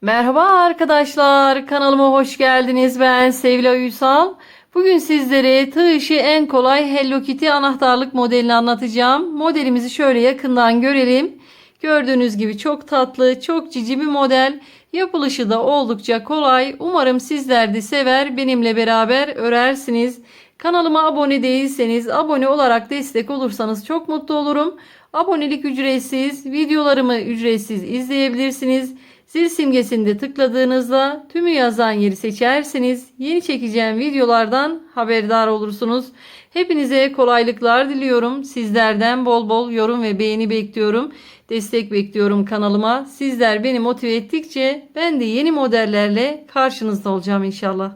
Merhaba arkadaşlar, kanalıma hoş geldiniz. Ben Sevila Ünsal. Bugün sizlere tığ işi en kolay Hello Kitty anahtarlık modelini anlatacağım. Modelimizi şöyle yakından görelim. Gördüğünüz gibi çok tatlı, çok cici bir model. Yapılışı da oldukça kolay. Umarım sizler de sever, benimle beraber örersiniz. Kanalıma abone değilseniz abone olarak destek olursanız çok mutlu olurum. Abonelik ücretsiz, videolarımı ücretsiz izleyebilirsiniz. Zil simgesinde tıkladığınızda tümü yazan yeri seçerseniz yeni çekeceğim videolardan haberdar olursunuz. Hepinize kolaylıklar diliyorum. Sizlerden bol bol yorum ve beğeni bekliyorum. Destek bekliyorum kanalıma. Sizler beni motive ettikçe ben de yeni modellerle karşınızda olacağım inşallah.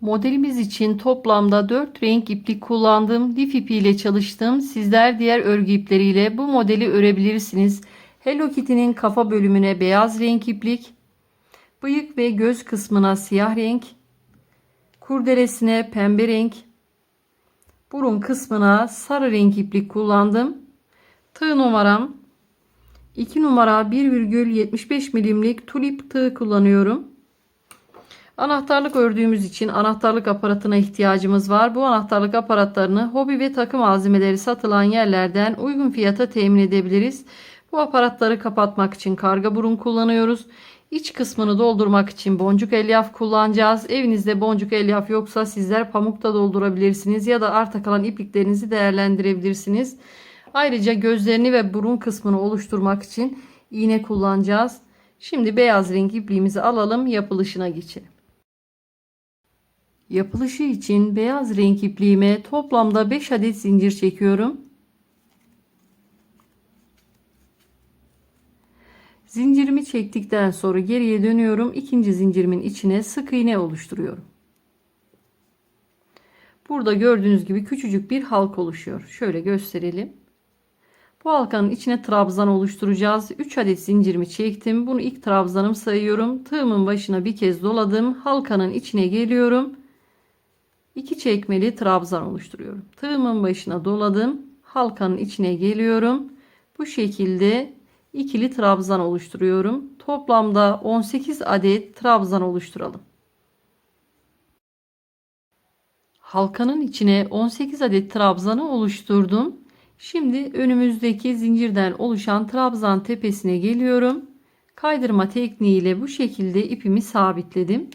Modelimiz için toplamda 4 renk iplik kullandım. Lif ipi ile çalıştım. Sizler diğer örgü ipleriyle bu modeli örebilirsiniz. Hello Kitty'nin kafa bölümüne beyaz renk iplik, bıyık ve göz kısmına siyah renk, kurdelesine pembe renk, burun kısmına sarı renk iplik kullandım. Tığ numaram 2 numara 1,75 milimlik tulip tığ kullanıyorum. Anahtarlık ördüğümüz için anahtarlık aparatına ihtiyacımız var. Bu anahtarlık aparatlarını hobi ve takı malzemeleri satılan yerlerden uygun fiyata temin edebiliriz. Bu aparatları kapatmak için karga burun kullanıyoruz. İç kısmını doldurmak için boncuk elyaf kullanacağız. Evinizde boncuk elyaf yoksa sizler pamukta doldurabilirsiniz ya da arta kalan ipliklerinizi değerlendirebilirsiniz. Ayrıca gözlerini ve burun kısmını oluşturmak için iğne kullanacağız. Şimdi beyaz renk ipliğimizi alalım yapılışına geçelim. Yapılışı için beyaz renk ipliğime toplamda 5 adet zincir çekiyorum. Zincirimi çektikten sonra geriye dönüyorum. İkinci zincirimin içine sık iğne oluşturuyorum. Burada gördüğünüz gibi küçücük bir halk oluşuyor. Şöyle gösterelim. Bu halkanın içine trabzan oluşturacağız. 3 adet zincirimi çektim. Bunu ilk trabzanım sayıyorum. Tığımın başına bir kez doladım. Halkanın içine geliyorum. 2 çekmeli trabzan oluşturuyorum. Tığımın başına doladım. Halkanın içine geliyorum. Bu şekilde ikili trabzan oluşturuyorum. Toplamda 18 adet trabzan oluşturalım. Halkanın içine 18 adet trabzanı oluşturdum. Şimdi önümüzdeki zincirden oluşan trabzan tepesine geliyorum. Kaydırma tekniğiyle bu şekilde ipimi sabitledim.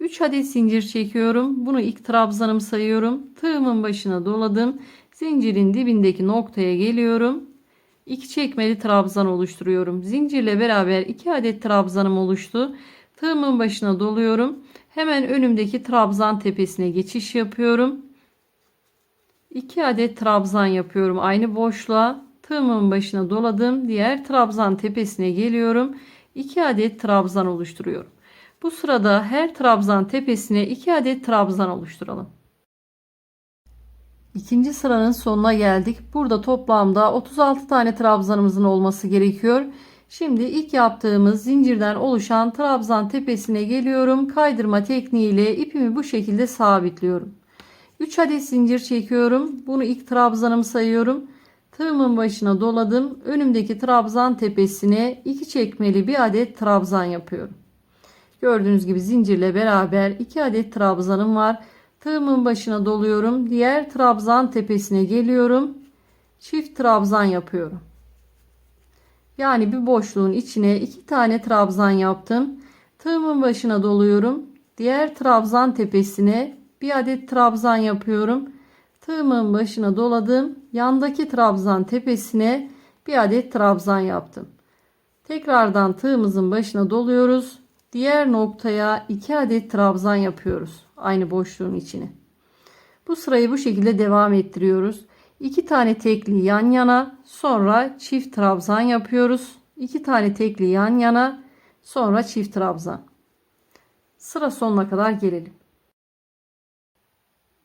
3 adet zincir çekiyorum. Bunu ilk trabzanım sayıyorum. Tığımın başına doladım. Zincirin dibindeki noktaya geliyorum. 2 çekmeli trabzan oluşturuyorum. Zincirle beraber 2 adet trabzanım oluştu. Tığımın başına doluyorum. Hemen önümdeki trabzan tepesine geçiş yapıyorum. 2 adet trabzan yapıyorum aynı boşluğa. Tığımın başına doladım. Diğer trabzan tepesine geliyorum. 2 adet trabzan oluşturuyorum. Bu sırada her trabzan tepesine 2 adet trabzan oluşturalım. İkinci sıranın sonuna geldik. Burada toplamda 36 tane trabzanımızın olması gerekiyor. Şimdi ilk yaptığımız zincirden oluşan trabzan tepesine geliyorum. Kaydırma tekniğiyle ipimi bu şekilde sabitliyorum. 3 adet zincir çekiyorum. Bunu ilk trabzanımı sayıyorum. Tığımın başına doladım. Önümdeki trabzan tepesine 2 çekmeli bir adet trabzan yapıyorum. Gördüğünüz gibi zincirle beraber 2 adet trabzanım var. Tığımın başına doluyorum. Diğer trabzan tepesine geliyorum. Çift trabzan yapıyorum. Yani bir boşluğun içine iki tane trabzan yaptım. Tığımın başına doluyorum. Diğer trabzan tepesine bir adet trabzan yapıyorum. Tığımın başına doladım. Yandaki trabzan tepesine bir adet trabzan yaptım. Tekrardan tığımızın başına doluyoruz. Diğer noktaya 2 adet trabzan yapıyoruz. Aynı boşluğun içine. Bu sırayı bu şekilde devam ettiriyoruz. 2 tane tekli yan yana sonra çift trabzan yapıyoruz. 2 tane tekli yan yana sonra çift trabzan. Sıra sonuna kadar gelelim.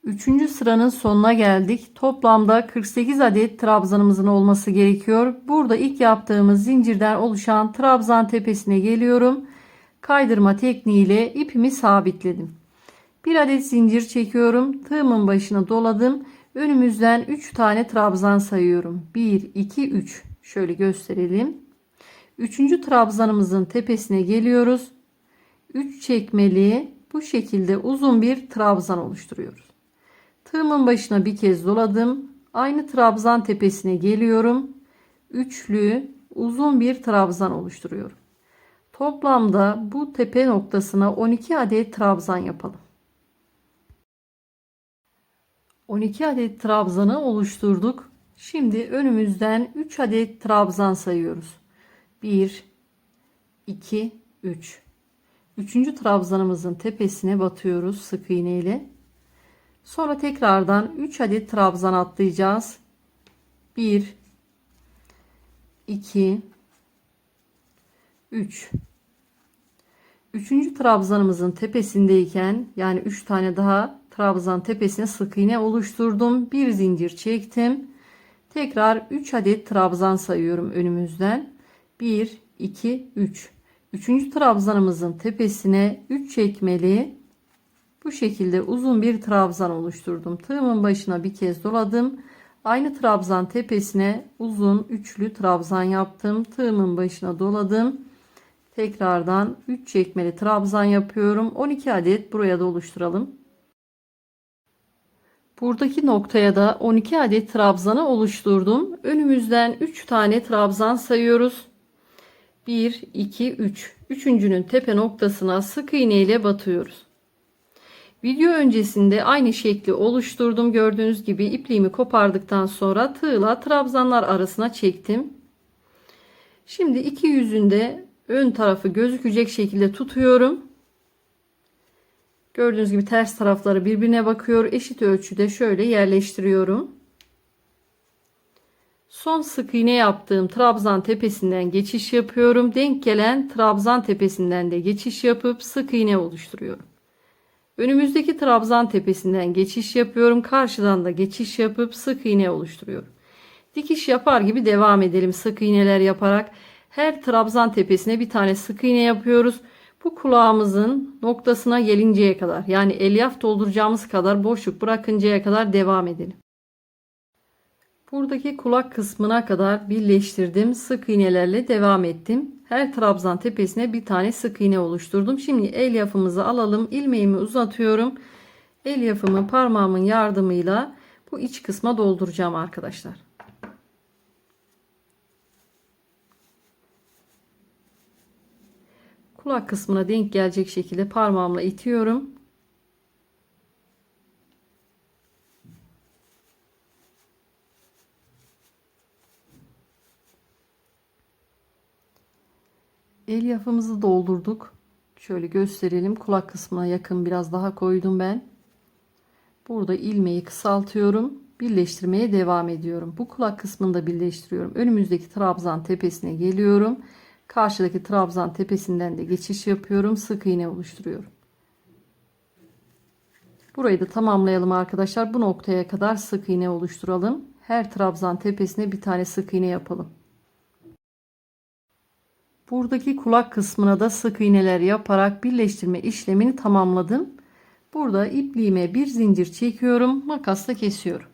Üçüncü sıranın sonuna geldik. Toplamda 48 adet trabzanımızın olması gerekiyor. Burada ilk yaptığımız zincirden oluşan trabzan tepesine geliyorum. Kaydırma tekniğiyle ipimi sabitledim. Bir adet zincir çekiyorum. Tığımın başına doladım. Önümüzden 3 tane trabzan sayıyorum. 1, 2, 3. Şöyle gösterelim. Üçüncü trabzanımızın tepesine geliyoruz. 3 çekmeli bu şekilde uzun bir trabzan oluşturuyoruz. Tığımın başına bir kez doladım. Aynı trabzan tepesine geliyorum. Üçlü uzun bir trabzan oluşturuyorum. Toplamda bu tepe noktasına 12 adet trabzan yapalım. 12 adet trabzanı oluşturduk. Şimdi önümüzden 3 adet trabzan sayıyoruz. 1 2 3 Üçüncü trabzanımızın tepesine batıyoruz sık iğne ile. Sonra tekrardan 3 adet trabzan atlayacağız. 1 2 3 Üçüncü trabzanımızın tepesindeyken yani 3 tane daha trabzan tepesine sık iğne oluşturdum. Bir zincir çektim. Tekrar 3 adet trabzan sayıyorum önümüzden. 1 2 3 Üçüncü trabzanımızın tepesine 3 çekmeli bu şekilde uzun bir trabzan oluşturdum. Tığımın başına bir kez doladım. Aynı trabzan tepesine uzun üçlü trabzan yaptım. Tığımın başına doladım. Tekrardan 3 çekmeli trabzan yapıyorum. 12 adet buraya da oluşturalım. Buradaki noktaya da 12 adet trabzanı oluşturdum. Önümüzden 3 tane trabzan sayıyoruz. 1 2 3 üçüncünün tepe noktasına sık iğne ile batıyoruz. Video öncesinde aynı şekli oluşturdum. Gördüğünüz gibi ipliğimi kopardıktan sonra tığla trabzanlar arasına çektim. Şimdi iki yüzünde ön tarafı gözükecek şekilde tutuyorum. Gördüğünüz gibi ters tarafları birbirine bakıyor. Eşit ölçüde şöyle yerleştiriyorum. Son sık iğne yaptığım trabzan tepesinden geçiş yapıyorum. Denk gelen trabzan tepesinden de geçiş yapıp sık iğne oluşturuyorum. Önümüzdeki trabzan tepesinden geçiş yapıyorum. Karşıdan da geçiş yapıp sık iğne oluşturuyorum. Dikiş yapar gibi devam edelim sık iğneler yaparak. Her trabzan tepesine bir tane sık iğne yapıyoruz. Bu kulağımızın noktasına gelinceye kadar yani elyaf dolduracağımız kadar boşluk bırakıncaya kadar devam edelim. Buradaki kulak kısmına kadar birleştirdim. Sık iğnelerle devam ettim. Her trabzan tepesine bir tane sık iğne oluşturdum. Şimdi elyafımızı alalım. ilmeğimi uzatıyorum. Elyafımı parmağımın yardımıyla bu iç kısma dolduracağım arkadaşlar. Kulak kısmına denk gelecek şekilde parmağımla itiyorum. Elyafımızı doldurduk. Şöyle gösterelim. Kulak kısmına yakın biraz daha koydum ben. Burada ilmeği kısaltıyorum. Birleştirmeye devam ediyorum. Bu kulak kısmını da birleştiriyorum. Önümüzdeki trabzan tepesine geliyorum. Karşıdaki trabzan tepesinden de geçiş yapıyorum. Sık iğne oluşturuyorum. Burayı da tamamlayalım arkadaşlar. Bu noktaya kadar sık iğne oluşturalım. Her trabzan tepesine bir tane sık iğne yapalım. Buradaki kulak kısmına da sık iğneler yaparak birleştirme işlemini tamamladım. Burada ipliğime bir zincir çekiyorum. Makasla kesiyorum.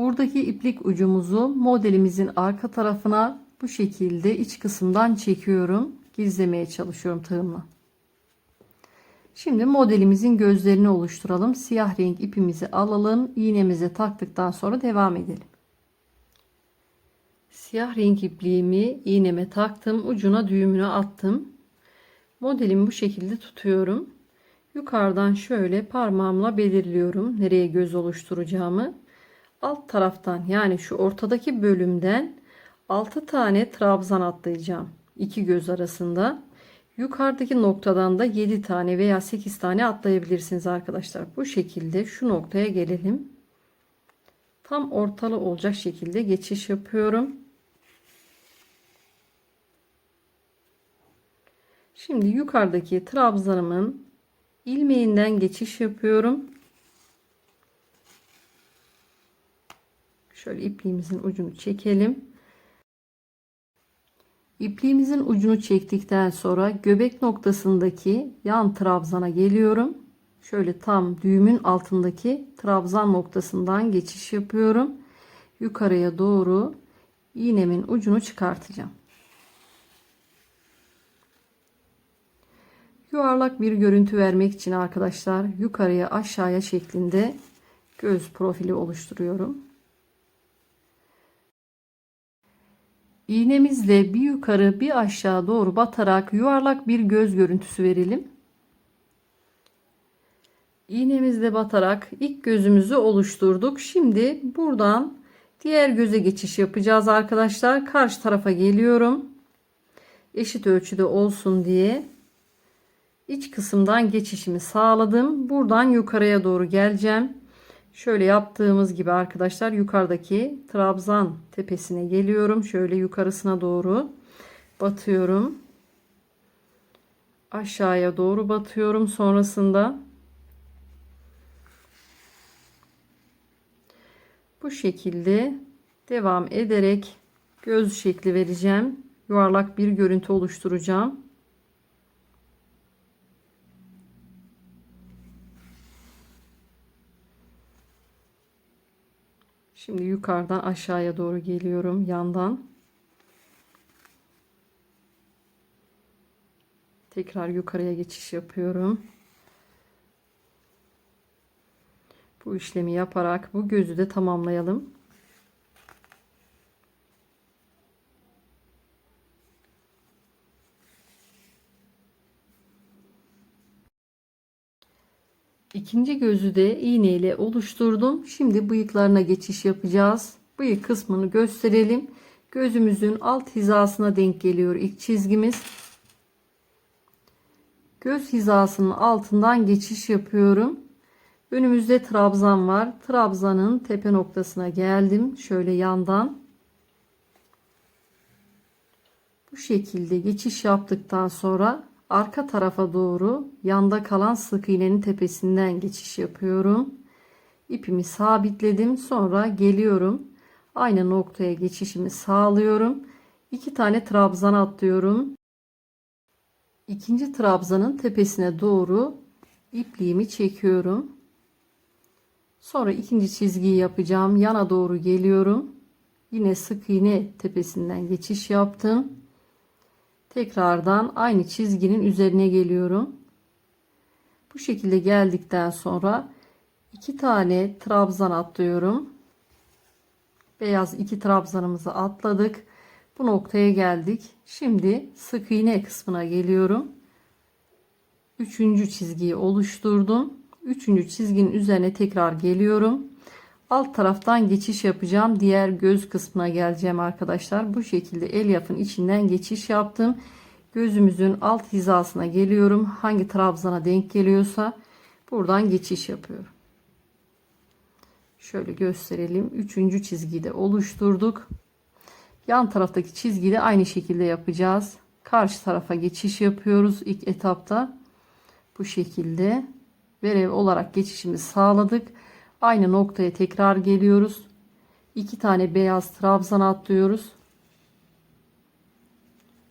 Buradaki iplik ucumuzu modelimizin arka tarafına bu şekilde iç kısımdan çekiyorum. Gizlemeye çalışıyorum tığımla. Şimdi modelimizin gözlerini oluşturalım. Siyah renk ipimizi alalım. İğnemize taktıktan sonra devam edelim. Siyah renk ipliğimi iğneme taktım. Ucuna düğümünü attım. Modelimi bu şekilde tutuyorum. Yukarıdan şöyle parmağımla belirliyorum nereye göz oluşturacağımı. Alt taraftan yani şu ortadaki bölümden 6 tane trabzan atlayacağım. iki göz arasında. Yukarıdaki noktadan da 7 tane veya 8 tane atlayabilirsiniz arkadaşlar. Bu şekilde şu noktaya gelelim. Tam ortalı olacak şekilde geçiş yapıyorum. Şimdi yukarıdaki trabzanımın ilmeğinden geçiş yapıyorum. Şöyle ipliğimizin ucunu çekelim. İpliğimizin ucunu çektikten sonra göbek noktasındaki yan trabzana geliyorum. Şöyle tam düğümün altındaki trabzan noktasından geçiş yapıyorum. yukarıya doğru iğnemin ucunu çıkartacağım. Yuvarlak bir görüntü vermek için arkadaşlar yukarıya aşağıya şeklinde göz profili oluşturuyorum. İğnemizle bir yukarı bir aşağı doğru batarak yuvarlak bir göz görüntüsü verelim. İğnemizle batarak ilk gözümüzü oluşturduk. Şimdi buradan diğer göze geçiş yapacağız arkadaşlar. Karşı tarafa geliyorum. Eşit ölçüde olsun diye iç kısımdan geçişimi sağladım. Buradan yukarıya doğru geleceğim. Şöyle yaptığımız gibi arkadaşlar yukarıdaki trabzan tepesine geliyorum. Şöyle yukarısına doğru batıyorum. Aşağıya doğru batıyorum. Sonrasında bu şekilde devam ederek göz şekli vereceğim. Yuvarlak bir görüntü oluşturacağım. Şimdi yukarıdan aşağıya doğru geliyorum yandan. Tekrar yukarıya geçiş yapıyorum. Bu işlemi yaparak bu gözü de tamamlayalım. İkinci gözü de iğne ile oluşturdum. Şimdi bıyıklarına geçiş yapacağız. Bıyık kısmını gösterelim. Gözümüzün alt hizasına denk geliyor ilk çizgimiz. Göz hizasının altından geçiş yapıyorum. Önümüzde trabzan var. Trabzanın tepe noktasına geldim. Şöyle yandan. Bu şekilde geçiş yaptıktan sonra arka tarafa doğru yanda kalan sık iğnenin tepesinden geçiş yapıyorum. İpimi sabitledim. Sonra geliyorum. Aynı noktaya geçişimi sağlıyorum. İki tane trabzan atlıyorum. İkinci trabzanın tepesine doğru ipliğimi çekiyorum. Sonra ikinci çizgiyi yapacağım. Yana doğru geliyorum. Yine sık iğne tepesinden geçiş yaptım. Tekrardan aynı çizginin üzerine geliyorum. Bu şekilde geldikten sonra iki tane trabzan atlıyorum. Beyaz iki trabzanımızı atladık. Bu noktaya geldik. Şimdi sık iğne kısmına geliyorum. Üçüncü çizgiyi oluşturdum. Üçüncü çizginin üzerine tekrar geliyorum. Alt taraftan geçiş yapacağım. Diğer göz kısmına geleceğim arkadaşlar. Bu şekilde elyafın içinden geçiş yaptım. Gözümüzün alt hizasına geliyorum. Hangi trabzana denk geliyorsa buradan geçiş yapıyorum. Şöyle gösterelim. Üçüncü çizgiyi de oluşturduk. Yan taraftaki çizgiyi de aynı şekilde yapacağız. Karşı tarafa geçiş yapıyoruz ilk etapta. Bu şekilde verev olarak geçişimizi sağladık. Aynı noktaya tekrar geliyoruz. İki tane beyaz trabzan atlıyoruz.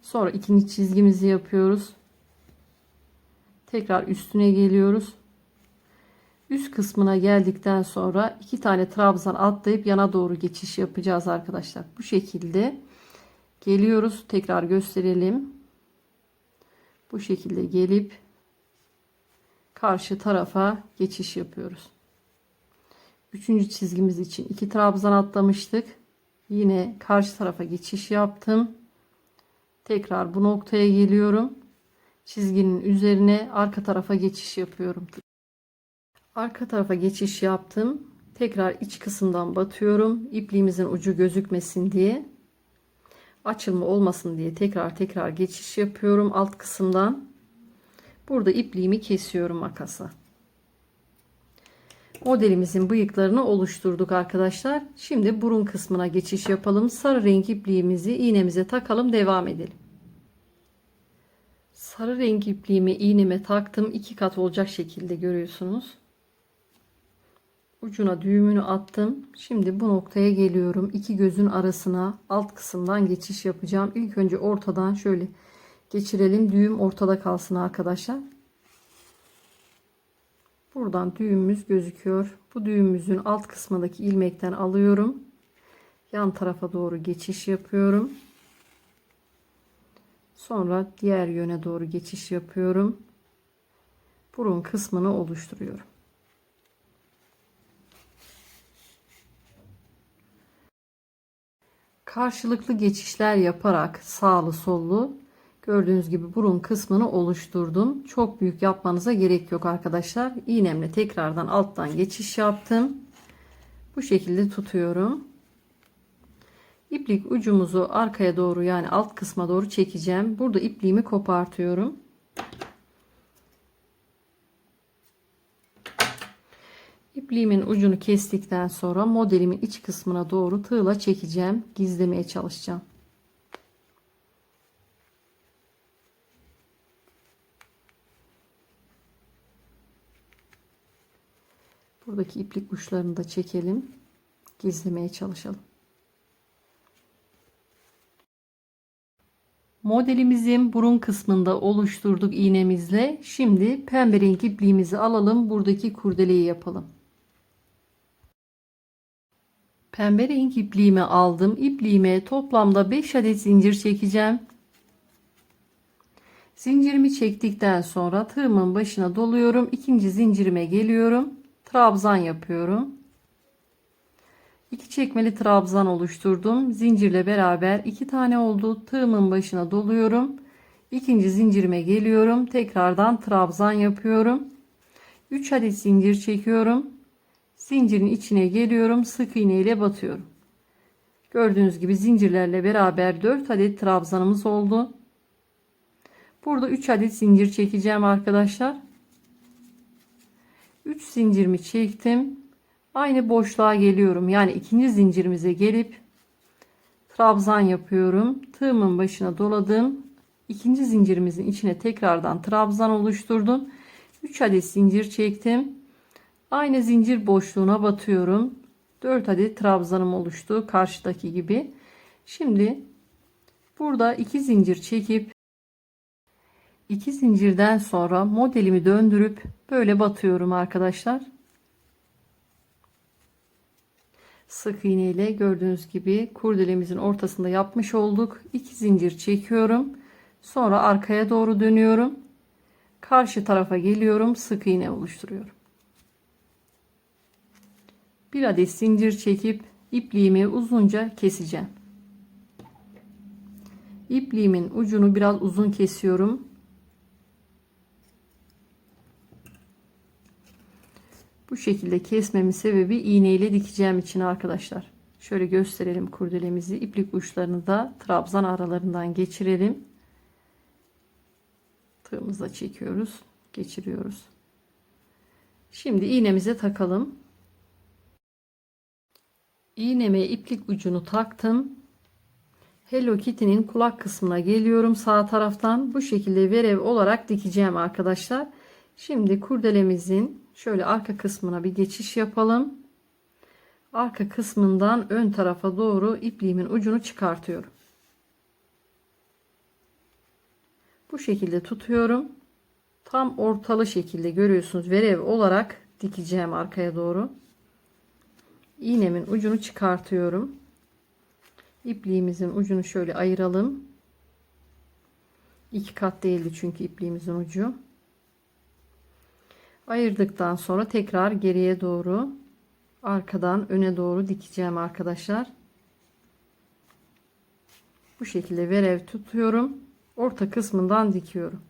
Sonra ikinci çizgimizi yapıyoruz. Tekrar üstüne geliyoruz. Üst kısmına geldikten sonra iki tane trabzan atlayıp yana doğru geçiş yapacağız arkadaşlar. Bu şekilde geliyoruz. Tekrar gösterelim. Bu şekilde gelip karşı tarafa geçiş yapıyoruz. Üçüncü çizgimiz için iki trabzan atlamıştık. Yine karşı tarafa geçiş yaptım. Tekrar bu noktaya geliyorum. Çizginin üzerine arka tarafa geçiş yapıyorum. Arka tarafa geçiş yaptım. Tekrar iç kısımdan batıyorum. İpliğimizin ucu gözükmesin diye. Açılma olmasın diye tekrar tekrar geçiş yapıyorum alt kısımdan. Burada ipliğimi kesiyorum makasa. Modelimizin bıyıklarını oluşturduk arkadaşlar. Şimdi burun kısmına geçiş yapalım. Sarı renk ipliğimizi iğnemize takalım. Devam edelim. Sarı renk ipliğimi iğneme taktım. iki kat olacak şekilde görüyorsunuz. Ucuna düğümünü attım. Şimdi bu noktaya geliyorum. İki gözün arasına alt kısımdan geçiş yapacağım. İlk önce ortadan şöyle geçirelim. Düğüm ortada kalsın arkadaşlar. Buradan düğümümüz gözüküyor. Bu düğümümüzün alt kısmındaki ilmekten alıyorum. yan tarafa doğru geçiş yapıyorum. Sonra diğer yöne doğru geçiş yapıyorum. Burun kısmını oluşturuyorum. Karşılıklı geçişler yaparak sağlı sollu gördüğünüz gibi burun kısmını oluşturdum. Çok büyük yapmanıza gerek yok arkadaşlar. İğnemle tekrardan alttan geçiş yaptım. Bu şekilde tutuyorum. İplik ucumuzu arkaya doğru yani alt kısma doğru çekeceğim. Burada ipliğimi kopartıyorum. İpliğimin ucunu kestikten sonra modelimin iç kısmına doğru tığla çekeceğim. Gizlemeye çalışacağım. Buradaki iplik uçlarını da çekelim. Gizlemeye çalışalım. Modelimizin burun kısmında oluşturduk iğnemizle. Şimdi pembe renk ipliğimizi alalım. Buradaki kurdeleyi yapalım. Pembe renk ipliğimi aldım. İpliğime toplamda 5 adet zincir çekeceğim. Zincirimi çektikten sonra tığımın başına doluyorum. İkinci zincirime geliyorum. Trabzan yapıyorum. 2 çekmeli trabzan oluşturdum. Zincirle beraber 2 tane oldu. Tığımın başına doluyorum. İkinci zincirime geliyorum. Tekrardan trabzan yapıyorum. 3 adet zincir çekiyorum. Zincirin içine geliyorum. Sık iğne ile batıyorum. Gördüğünüz gibi zincirlerle beraber 4 adet trabzanımız oldu. Burada 3 adet zincir çekeceğim arkadaşlar. 3 zincirimi çektim. Aynı boşluğa geliyorum. Yani ikinci zincirimize gelip trabzan yapıyorum. Tığımın başına doladım. İkinci zincirimizin içine tekrardan trabzan oluşturdum. 3 adet zincir çektim. Aynı zincir boşluğuna batıyorum. 4 adet trabzanım oluştu karşıdaki gibi. Şimdi burada 2 zincir çekip 2 zincirden sonra modelimi döndürüp böyle batıyorum arkadaşlar. Sık iğne ile gördüğünüz gibi kurdelemizin ortasında yapmış olduk. 2 zincir çekiyorum. Sonra arkaya doğru dönüyorum. Karşı tarafa geliyorum. Sık iğne oluşturuyorum. Bir adet zincir çekip ipliğimi uzunca keseceğim. İpliğimin ucunu biraz uzun kesiyorum. Bu şekilde kesmemin sebebi iğne ile dikeceğim için arkadaşlar. Şöyle gösterelim kurdelemizi. İplik uçlarını da trabzan aralarından geçirelim. Tığımızla çekiyoruz. Geçiriyoruz. Şimdi iğnemize takalım. İğneme iplik ucunu taktım. Hello Kitty'nin kulak kısmına geliyorum sağ taraftan. Bu şekilde verev olarak dikeceğim arkadaşlar. Şimdi kurdelemizin şöyle arka kısmına bir geçiş yapalım. Arka kısmından ön tarafa doğru ipliğimin ucunu çıkartıyorum. Bu şekilde tutuyorum. Tam ortalı şekilde görüyorsunuz verev olarak dikeceğim arkaya doğru. İğnemin ucunu çıkartıyorum. İpliğimizin ucunu şöyle ayıralım. İki kat değildi çünkü ipliğimizin ucu. Ayırdıktan sonra tekrar geriye doğru arkadan öne doğru dikeceğim arkadaşlar. Bu şekilde verev tutuyorum. Orta kısmından dikiyorum.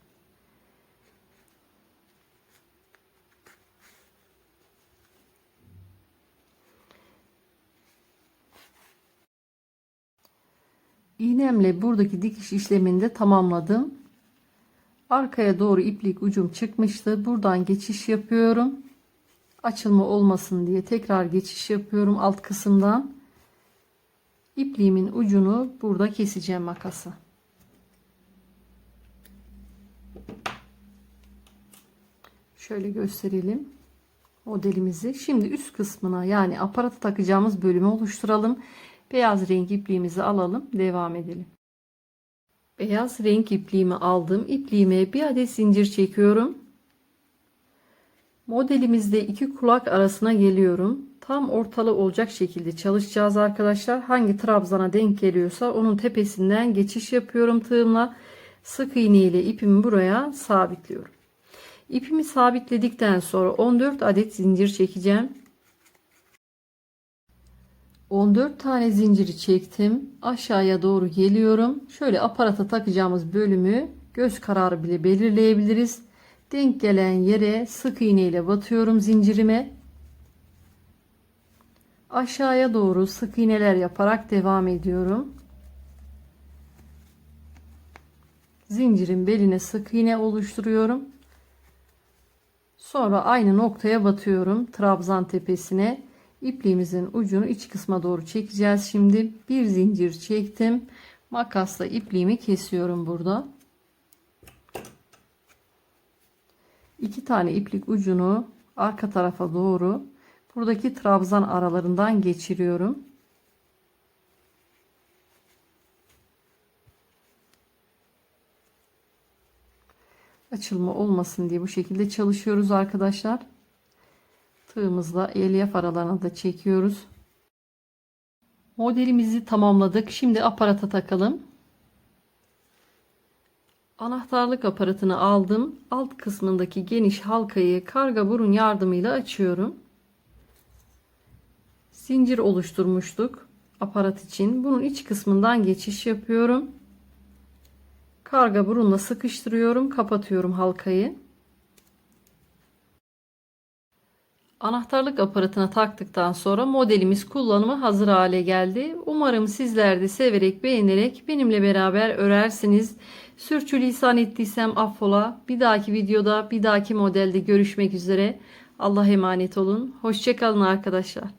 İğnemle buradaki dikiş işlemini de tamamladım. Arkaya doğru iplik ucum çıkmıştı. Buradan geçiş yapıyorum. Açılma olmasın diye tekrar geçiş yapıyorum alt kısımdan. İpliğimin ucunu burada keseceğim makası. Şöyle gösterelim modelimizi. Şimdi üst kısmına yani aparatı takacağımız bölümü oluşturalım. Beyaz renk ipliğimizi alalım. Devam edelim. Beyaz renk ipliğimi aldım. İpliğime bir adet zincir çekiyorum. Modelimizde iki kulak arasına geliyorum. Tam ortalı olacak şekilde çalışacağız arkadaşlar. Hangi trabzana denk geliyorsa onun tepesinden geçiş yapıyorum tığımla. Sık iğne ile ipimi buraya sabitliyorum. İpimi sabitledikten sonra 14 adet zincir çekeceğim. 14 tane zinciri çektim. Aşağıya doğru geliyorum. Şöyle aparata takacağımız bölümü göz kararı bile belirleyebiliriz. Denk gelen yere sık iğne ile batıyorum zincirime. Aşağıya doğru sık iğneler yaparak devam ediyorum. Zincirin beline sık iğne oluşturuyorum. Sonra aynı noktaya batıyorum. Trabzan tepesine. İpliğimizin ucunu iç kısma doğru çekeceğiz. Şimdi bir zincir çektim. Makasla ipliğimi kesiyorum burada. İki tane iplik ucunu arka tarafa doğru buradaki trabzan aralarından geçiriyorum. Açılma olmasın diye bu şekilde çalışıyoruz arkadaşlar. Tığımızla elyaf aralarına da çekiyoruz. Modelimizi tamamladık. Şimdi aparata takalım. Anahtarlık aparatını aldım. Alt kısmındaki geniş halkayı karga burun yardımıyla açıyorum. Zincir oluşturmuştuk aparat için. Bunun iç kısmından geçiş yapıyorum. Karga burunla sıkıştırıyorum, kapatıyorum halkayı. Anahtarlık aparatına taktıktan sonra modelimiz kullanıma hazır hale geldi. Umarım sizler de severek beğenerek benimle beraber örersiniz. Sürçülisan ettiysem affola. Bir dahaki videoda bir dahaki modelde görüşmek üzere. Allah emanet olun. Hoşçakalın arkadaşlar.